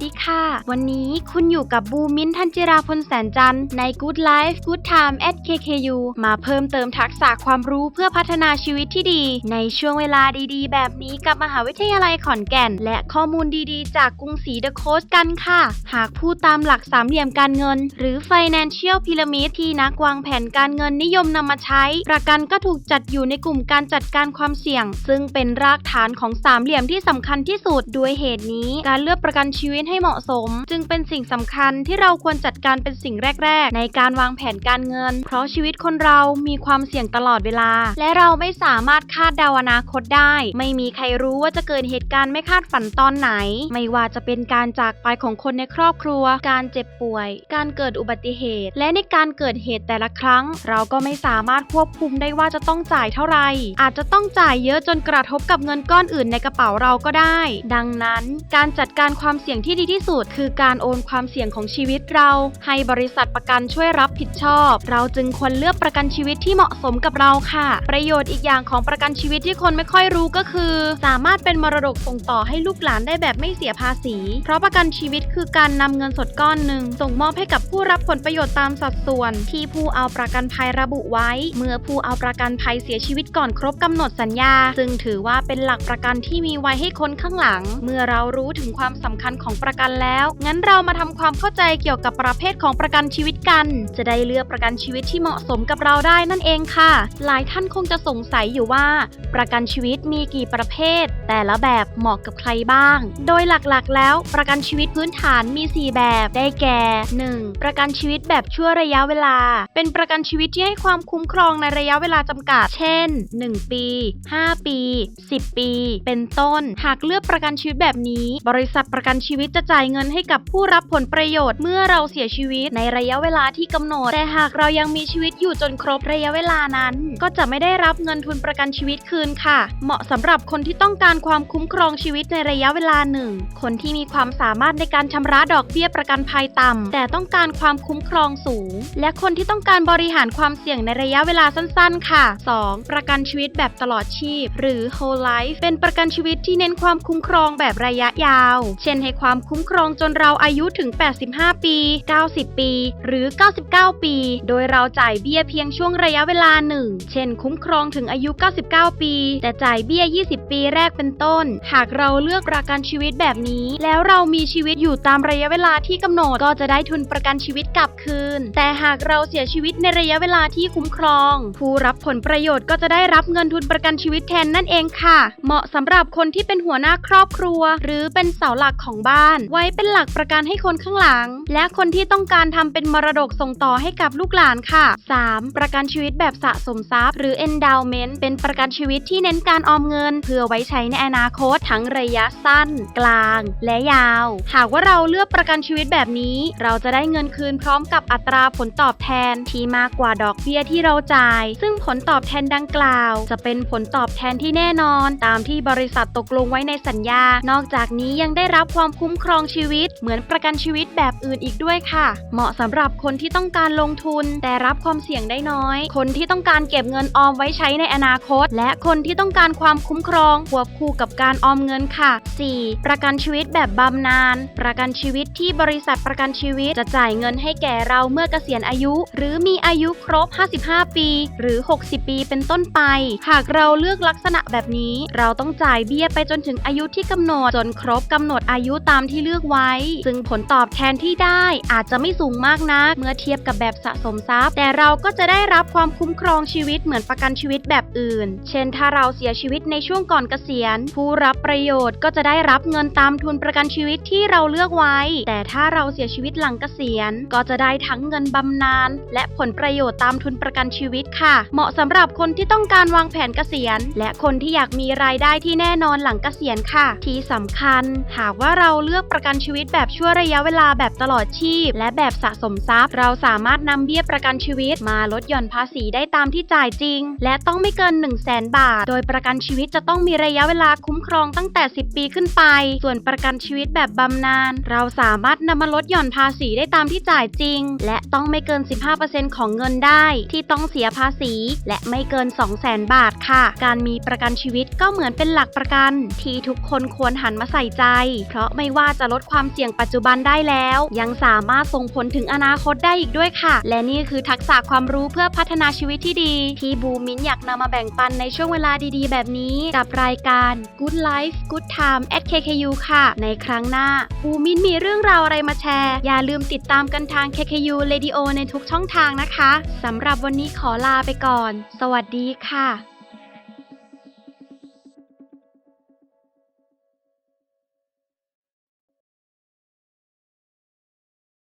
วัสดีค่ะ วันนี้คุณอยู่กับบูมินทันจิราพลแสนจันทร์ใน Good Life Good Time at KKU มาเพิ่มเติมทักษะความรู้เพื่อพัฒนาชีวิตที่ดี ในช่วงเวลาดีๆ แบบนี้กับมหาวิทยาลัยขอนแก่น และข้อมูลดีๆ จากกรุงศรีเดอะโคสกันค่ะ หากพูดตามหลักสามเหลี่ยมการเงิน หรือ Financial Pyramid ที่นักวางแผนการเงินนิยมนำมาใช้ ประกันก็ถูกจัดอยู่ในกลุ่มการจัดการความเสี่ยง ซึ่งเป็นรากฐานของสามเหลี่ยมที่สำคัญที่สุดด้วยเหตุนี้ การเลือกประกันชีวิตให้เหมาะสม จึงเป็นสิ่งสำคัญที่เราควรจัดการเป็นสิ่งแรก ๆ ในการวางแผนการเงิน เพราะชีวิตคนเรามีความเสี่ยงตลอดเวลา และเราไม่สามารถคาดเดาอนาคตได้ ไม่มีใครรู้ว่าจะเกิดเหตุการณ์ไม่คาดฝันตอนไหน ไม่ว่าจะเป็นการจากไปของคนในครอบครัว การเจ็บป่วย การเกิดอุบัติเหตุ และในการเกิดเหตุแต่ละครั้ง เราก็ไม่สามารถควบคุมได้ว่าจะต้องจ่ายเท่าไหร่อาจจะต้องจ่ายเยอะจนกระทบกับเงินก้อนอื่นในกระเป๋าเราก็ได้ ดังนั้น การจัดการความเสี่ยงที่ดีที่สุด คือการโอนความเสี่ยงของชีวิตเรา ให้บริษัทประกันช่วยรับผิดชอบ เราจึงควรเลือกประกันชีวิตที่เหมาะสมกับเราค่ะ ประโยชน์อีกอย่างของประกันชีวิตที่คนไม่ค่อยรู้ก็คือ สามารถเป็นมรดกส่งต่อให้ลูกหลานได้แบบไม่เสียภาษี เพราะประกันชีวิตคือการนำเงินสดก้อนหนึ่งส่งมอบให้กับผู้รับผลประโยชน์ตามสัดส่วน ที่ผู้เอาประกันภัยระบุไว้ เมื่อผู้เอาประกันภัยเสียชีวิตก่อนครบกำหนดสัญญา ซึ่งถือว่าเป็นหลักประกันที่มีไว้ให้คนข้างหลัง เมื่อเรารู้ถึงความสำคัญของประกันแล้ว งั้นเรามาทำความเข้าใจเกี่ยวกับประเภทของประกันชีวิตกัน จะได้เลือกประกันชีวิตที่เหมาะสมกับเราได้นั่นเองค่ะ หลายท่านคงจะสงสัยอยู่ว่า ประกันชีวิตมีกี่ประเภท แต่ละแบบเหมาะกับใครบ้าง โดยหลักๆ แล้วประกันชีวิตพื้นฐานมี 4 แบบได้แก่ 1. ประกันชีวิตแบบชั่วระยะเวลา เป็นประกันชีวิตที่ให้ความคุ้มครองในระยะเวลาจำกัด เช่น 1 ปี 5 ปี 10 ปี เป็นต้น หากเลือกประกันชีวิตแบบนี้ บริษัทประกันชีวิตจะจ่ายเงินให้กับผู้รับผลประโยชน์เมื่อเราเสียชีวิตในระยะเวลาที่กำหนด แต่หากเรายังมีชีวิตอยู่จนครบระยะเวลานั้น ก็จะไม่ได้รับเงินทุนประกันชีวิตคืนค่ะ เหมาะสำหรับคนที่ต้องการความคุ้มครองชีวิตในระยะเวลาหนึ่ง คนที่มีความสามารถในการชำระดอกเบี้ยประกันภัยต่ำแต่ต้องการความคุ้มครองสูง และคนที่ต้องการบริหารความเสี่ยงในระยะเวลาสั้น ๆ ค่ะ 2. ประกันชีวิตแบบตลอดชีพ หรือ whole life เป็นประกันชีวิตที่เน้นความคุ้มครองแบบระยะยาว เช่นให้ความคุ้มครองจนเราอายุถึง 85 ปี 90 ปี หรือ 99 ปี โดยเราจ่ายเบี้ยเพียงช่วงระยะเวลาหนึ่ง เช่น คุ้มครองถึงอายุ 99 ปี แต่จ่ายเบี้ย 20 ปีแรกเป็นต้น หากเราเลือกประกันชีวิตแบบนี้ แล้วเรามีชีวิตอยู่ตามระยะเวลาที่กำหนดก็จะได้ทุนประกันชีวิตกลับคืน แต่หากเราเสียชีวิตในระยะเวลาที่คุ้มครอง ผู้รับผลประโยชน์ก็จะได้รับเงินทุนประกันชีวิตแทนนั่นเองค่ะ เหมาะสำหรับคนที่เป็นหัวหน้าครอบครัว หรือเป็นเสาหลักของบ้านไว้เป็นหลักประกันให้คนข้างหลัง และคนที่ต้องการทำเป็นมรดกส่งต่อให้กับลูกหลานค่ะ 3. ประกันชีวิตแบบสะสมทรัพย์ หรือ endowment เป็นประกันชีวิตที่เน้นการออมเงิน เพื่อไว้ใช้ในอนาคตทั้งระยะสั้น กลาง และยาว หากว่าเราเลือกประกันชีวิตแบบนี้ เราจะได้เงินคืนพร้อมกับอัตราผลตอบแทนที่มากกว่าดอกเบี้ยที่เราจ่าย ซึ่งผลตอบแทนดังกล่าว จะเป็นผลตอบแทนที่แน่นอน ตามที่บริษัทตกลงไว้ในสัญญา นอกจากนี้ยังได้รับความคุ้มครองชีวิต เหมือนประกันชีวิตแบบอื่นอีกด้วยค่ะ เหมาะสำหรับคนที่ต้องการลงทุน แต่รับความเสี่ยงได้น้อย คนที่ต้องการเก็บเงินออมไว้ใช้ในอนาคต และคนที่ต้องการความคุ้มครองควบคู่กับการออมเงินค่ะ 4. ประกันชีวิตแบบบำนาญประกันชีวิตที่บริษัทประกันชีวิตจะจ่ายเงินให้แก่เราเมื่อเกษียณอายุ หรือมีอายุครบ 55 ปี หรือ 60 ปีเป็นต้นไป หากเราเลือกลักษณะแบบนี้ เราต้องจ่ายเบี้ยไปจนถึงอายุที่กำหนดจนครบกำหนดอายุตามที่เลือกไว้ ซึ่งผลตอบแทนที่ได้อาจจะไม่สูงมากนัก เมื่อเทียบกับแบบสะสมทรัพย์ แต่เราก็จะได้รับความคุ้มครองชีวิตเหมือนประกันชีวิตแบบอื่น เช่น ถ้าเราเสียชีวิตในช่วงก่อนเกษียณ ผู้รับประโยชน์ก็จะได้รับเงินตามทุนประกันชีวิตที่เราเลือกไว้ แต่ถ้าเราเสียชีวิตหลังเกษียณ ก็จะได้ทั้งเงินบำนาญและผลประโยชน์ตามทุนประกันชีวิตค่ะ เหมาะสำหรับคนที่ต้องการวางแผนเกษียณ และคนที่อยากมีรายได้ที่แน่นอนหลังเกษียณค่ะ ที่สำคัญ หากว่าเราเลือกประกันชีวิตแบบชั่วระยะเวลาแบบตลอดชีพ และแบบสะสมทรัพย์ เราสามารถนำเบี้ยประกันชีวิตมาลดหย่อนภาษีได้ตามที่จ่ายจริง และต้องไม่เกิน 1 0 0 0 0แบาท โดยประกันชีวิตจะต้องมีระยะเวลาคุ้มครองตั้งแต่ 10 ปีขึ้นไป ส่วนประกันชีวิตแบบบำนาญเราสามารถนำมาลดหย่อนภาษีได้ตามที่จ่ายจริง และต้องไม่เกิน 15%ของเงินได้ ที่ต้องเสียภาษี และไม่เกิน 200,000บาทค่ะ การมีประกันชีวิตก็เหมือนเป็นหลักประกัน ที่ทุกคนควรหันมาใส่ใจ เพราะไม่ว่าาจะลดความเสี่ยงปัจจุบันได้แล้ว ยังสามารถส่งผลถึงอนาคตได้อีกด้วยค่ะ และนี่คือทักษะความรู้เพื่อพัฒนาชีวิตที่ดีที่บูมินอยากนำมาแบ่งปันในช่วงเวลาดีๆ แบบนี้ กับรายการ Good Life Good Time at KKU ค่ะ ในครั้งหน้า บูมินมีเรื่องราวอะไรมาแชร์ อย่าลืมติดตามกันทาง KKU Radio ในทุกช่องทางนะคะสำหรับวันนี้ขอลาไปก่อน สวัสดีค่ะ